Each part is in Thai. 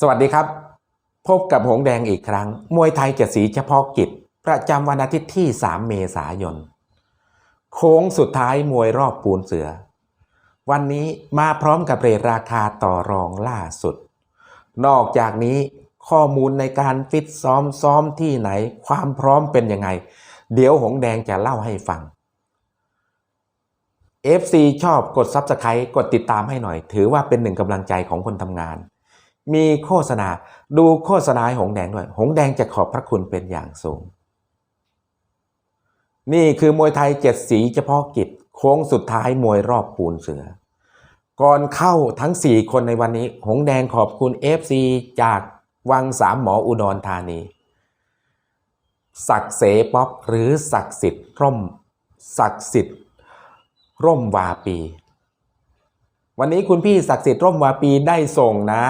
สวัสดีครับ พบกับหงแดงอีกครั้ง มวยไทยเจ็ดสีเฉพาะกิจ ประจำวันอาทิตย์ที่ 3 เมษายน โค้งสุดท้ายมวยรอบปูนเสือ วันนี้มาพร้อมกับเรทราคาต่อรองล่าสุด นอกจากนี้ข้อมูลในการฟิตซ้อมซ้อมที่ไหน ความพร้อมเป็นยังไง เดี๋ยวหงแดงจะเล่าให้ฟัง FC ชอบกด Subscribe กดติดตามให้หน่อย ถือว่าเป็นหนึ่งกำลังใจของคนทำงาน มีโฆษณา ดูโฆษณาหงแดงด้วย หงแดงจะขอบพระคุณเป็นอย่างสูง นี่คือมวยไทยเจ็ดสีเฉพาะกิจ โค้งสุดท้ายมวยรอบปูนเสือ ก่อนเข้าทั้ง 4 คนในวันนี้ หงแดงขอบคุณ FC จากวังสามหมออุดรธานี ศักเสป๊อกหรือศักสิทธิ์ร่มศักสิทธิ์ร่มวาปี วันนี้คุณพี่ศักดิ์สิทธิ์ร่มวาปีได้ส่งนะ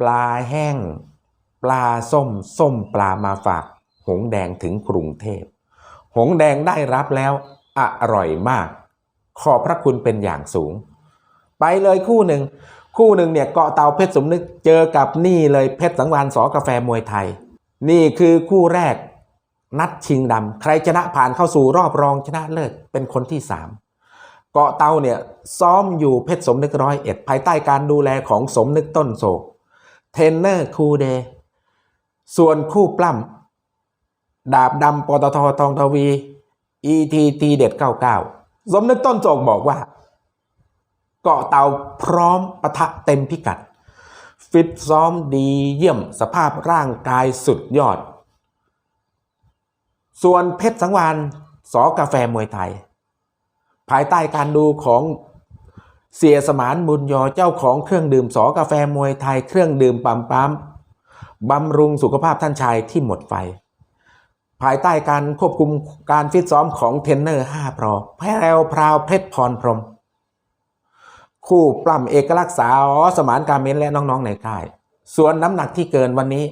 ปลาแห้ง ปลาส้ม ส้มปลามาฝาก หงแดงถึงกรุงเทพ หงแดงได้รับแล้ว อร่อยมาก ขอบพระคุณเป็นอย่างสูง ไปเลยคู่หนึ่ง คู่หนึ่งเนี่ยเกาะเตาเพชรสมนึกเจอกับนี่เลยเพชรสังวานสอกาแฟมวยไทย นี่คือคู่แรก นัดชิงดำใครชนะผ่านเข้าสู่รอบรองชนะเลิศเป็นคนที่สามเกาะเตาเนี่ยซ้อมอยู่เพชรสมนึกร้อยเอ็ดภายใต้การดูแลของสมนึกต้นโศก เทรนเนอร์ครูเดย์ส่วนคู่ปล้ำดาบดำปตททองทวี ETT เด็ด99 สมนึกต้นโศกบอกว่า เกาะเตาพร้อมปะทะเต็มพิกัด ฟิตซ้อมดีเยี่ยมสภาพร่างกายสุดยอด ส่วนเพชรสังวานสอกาแฟมวยไทย ภายใต้การดูของ เสียสมานบุญยอเจ้าของเครื่องดื่มสอกาแฟมวยไทยเครื่องดื่มปั๊มปั๊มบำรุงสุขภาพท่านชายที่หมดไฟ ภายใต้การควบคุมการฟิตซ้อมของเทรนเนอร์ 5 ปรอแพรวพราวเพชรพรพรม คู่ปล้ำเอกลักษณ์สาวสมานการเมนและน้องๆในค่าย ส่วนน้ำหนักที่เกินวันนี้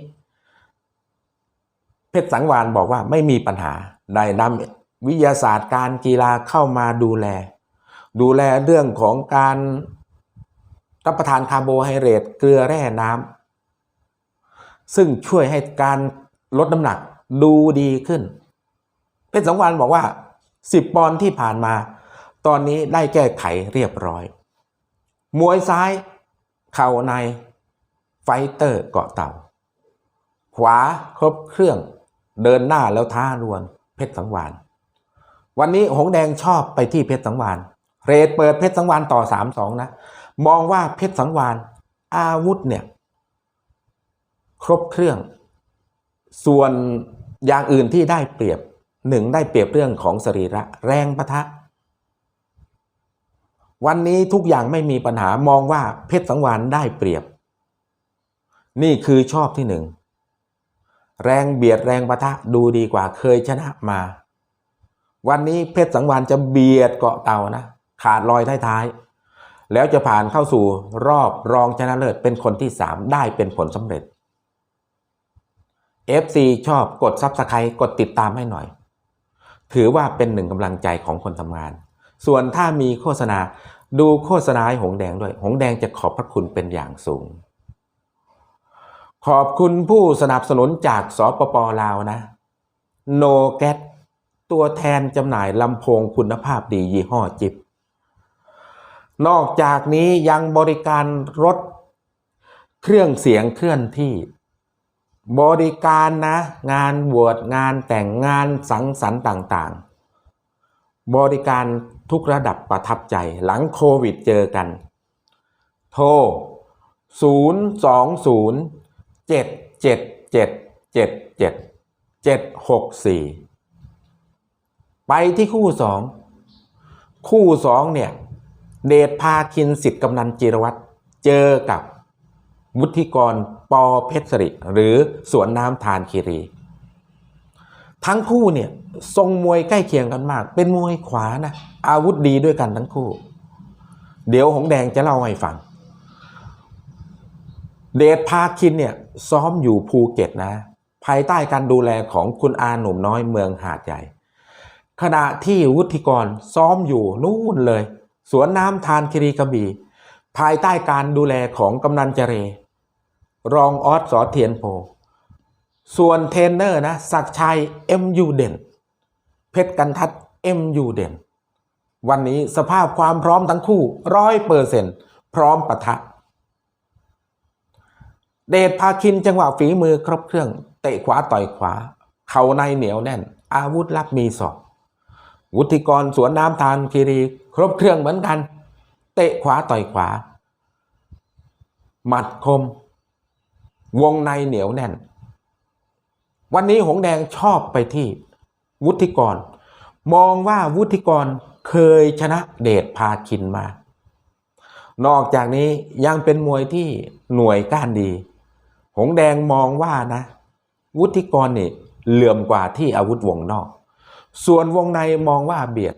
เพชรสังวานบอกว่าไม่มีปัญหาได้นำวิทยาศาสตร์การกีฬาเข้ามาดูแล ดูแลเรื่องของการรับประทานคาร์โบไฮเดรตเกลือแร่น้ำซึ่งช่วยให้การลดน้ำหนักดูดีขึ้นเพชรสังวานบอกว่า 10 ปอนด์ที่ผ่านมา ตอนนี้ได้แก้ไขเรียบร้อย มวยซ้ายเข่าใน ไฟเตอร์เกาะเต่า ขวาครบเครื่องเดินหน้าแล้วท้ารวนเพชรสังวาน วันนี้หงแดงชอบไปที่เพชรสังวาน เรทเปิดเพชรสังวานต่อสามสองนะ มองว่าเพชรสังวานอาวุธเนี่ย ครบเครื่อง ส่วนอย่างอื่นที่ได้เปรียบหนึ่งได้เปรียบเรื่องของสรีระแรงปะทะ วันนี้ทุกอย่างไม่มีปัญหามองว่าเพชรสังวานได้เปรียบ นี่คือชอบที่หนึ่งแรงเบียดแรงปะทะดูดีกว่าเคยชนะมา วันนี้เพชรสังวานจะเบียดเกาะเต่านะ ขาดลอยท้ายๆแล้วจะผ่านเข้าสู่รอบรองชนะเลิศเป็นคนที่ 3 ได้เป็นผลสำเร็จ FC ชอบกดซับสไครต์กดติดตามให้หน่อย ถือว่าเป็นหนึ่งกำลังใจของคนทำงาน ส่วนถ้ามีโฆษณาดูโฆษณาให้หงแดงด้วย หงแดงจะขอบพระคุณเป็นอย่างสูง ขอบคุณผู้สนับสนุนจากสปปลาวนะ โนแกตตัวแทนจำหน่ายลำโพงคุณภาพดียี่ห้อจิบ นอกจากนี้ยังบริการรถเครื่องเสียงเคลื่อนที่ บริการนะ งานบวชงานแต่งงานสังสรรค์ต่างๆ บริการทุกระดับประทับใจหลังโควิดเจอกัน โทร 020 7 7 7 7 7 7 6 4 ไปที่คู่สองคู่สองเนี่ย เดชพาคินสิทธิ์กำนันจิรวัตรเจอกับวุฒิกรปอเพชรสริหรือสวนน้ำทานคีรี ทั้งคู่เนี่ยทรงมวยใกล้เคียงกันมาก เป็นมวยขวานะอาวุธดีด้วยกันทั้งคู่ เดี๋ยวหงแดงจะเล่าให้ฟัง เดชพาคินเนี่ยซ้อมอยู่ภูเก็ตนะ ภายใต้การดูแลของคุณอาหนุ่มน้อยเมืองหาดใหญ่ ขณะที่วุฒิกรซ้อมอยู่นู่นเลย สวนน้ำทานคิรีกระบี่ ภายใต้การดูแลของกำนันเจเร รองออสสอเทียนโพ ส่วนเทรนเนอร์นะศักชัยเอ็มยูเด่น เพชรกันทัดเอ็มยูเด่น วันนี้สภาพความพร้อมทั้งคู่ร้อยเปอร์เซ็นพร้อมปะทะ เดชพาคินจังหวะฝีมือครบเครื่อง เตะขวาต่อยขวา เข่าในเหนียวแน่น อาวุธลับมีศอก วุฒิกรสวนน้ำทานคีรี ครบเครื่องเหมือนกัน เตะขวาต่อยขวา หมัดคม วงในเหนียวแน่น วันนี้หงแดงชอบไปที่ วุฒิกร มองว่าวุฒิกรเคยชนะเดชพาคินมา นอกจากนี้ยังเป็นมวยที่หน่วยก้านดี หงแดงมองว่านะ วุฒิกรนี่เหลื่อมกว่าที่อาวุธวงนอก ส่วนวงในมองว่าเบียด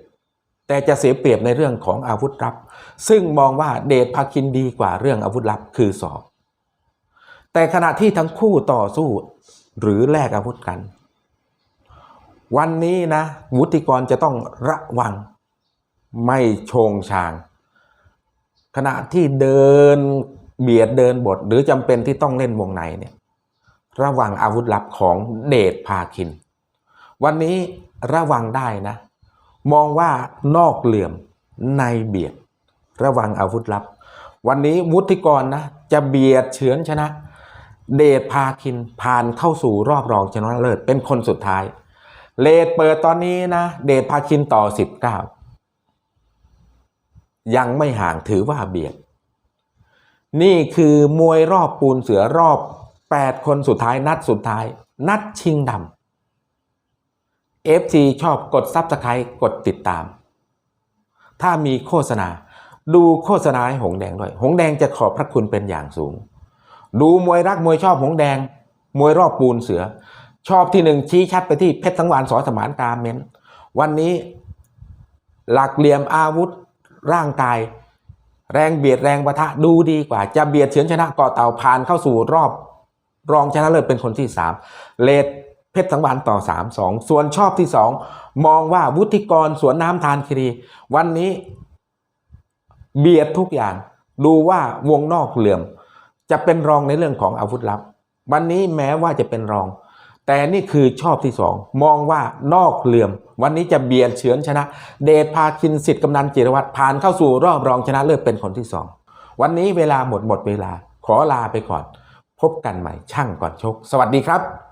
แต่จะเสียเปรียบในเรื่องของอาวุธลับ ซึ่งมองว่าเดชพาคินดีกว่าเรื่องอาวุธลับคือศอกแต่ขณะที่ทั้งคู่ต่อสู้หรือแลกอาวุธกัน วันนี้นะวุฒิกรจะต้องระวังไม่โชงชาง ขณะที่เดินเบียดเดินบทหรือจำเป็นที่ต้องเล่นวงในเนี่ยระวังอาวุธลับของเดชพาคิน วันนี้ ระวังได้นะ มองว่านอกเหลื่อมในเบียด ระวังอาวุธลับ วันนี้วุฒิกรนะจะเบียดเฉือนชนะ เดชพาคินผ่านเข้าสู่รอบรองชนะเลิศเป็นคนสุดท้าย เลดเปิดตอนนี้นะ เดชพาคินต่อ 19 ยังไม่ห่างถือว่าเบียด นี่คือมวยรอบปูนเสือรอบ 8 คนสุดท้ายนัดสุดท้าย นัดชิงดำ FC ชอบกดซับสไครต์กดติดตาม ถ้ามีโฆษณา ดูโฆษณาให้หงแดงด้วย หงแดงจะขอบพระคุณเป็นอย่างสูง ดูมวยรักมวยชอบหงแดง มวยรอบปูนเสือ ชอบที่หนึ่งชี้ชัดไปที่เพชรสังวานสอสมานกาเมนวันนี้ หลักเหลี่ยมอาวุธร่างกาย แรงเบียดแรงปะทะดูดีกว่า จะเบียดเฉือนชนะเกาะเต่าผ่านเข้าสู่รอบ รองชนะเลิศเป็นคนที่สามเลด เพชรสังวานต่อสามสองส่วนชอบที่สองมองว่าวุฒิกรสวนน้ำทานคีรี วันนี้ เบียดทุกอย่าง ดูว่าวงนอกเหลื่อม จะเป็นรองในเรื่องของอาวุธลับ วันนี้แม้ว่าจะเป็นรอง แต่นี่คือชอบที่สองมองว่านอกเหลื่อม วันนี้จะเบียดเฉือนชนะ เดชพาคินสิทธิ์กำนันจิรวัตรผ่านเข้าสู่รอบรองชนะเลิศเป็นคนที่สองวันนี้เวลาหมดหมดเวลา ขอลาไปก่อน พบกันใหม่ช่างก่อนชก สวัสดีครับ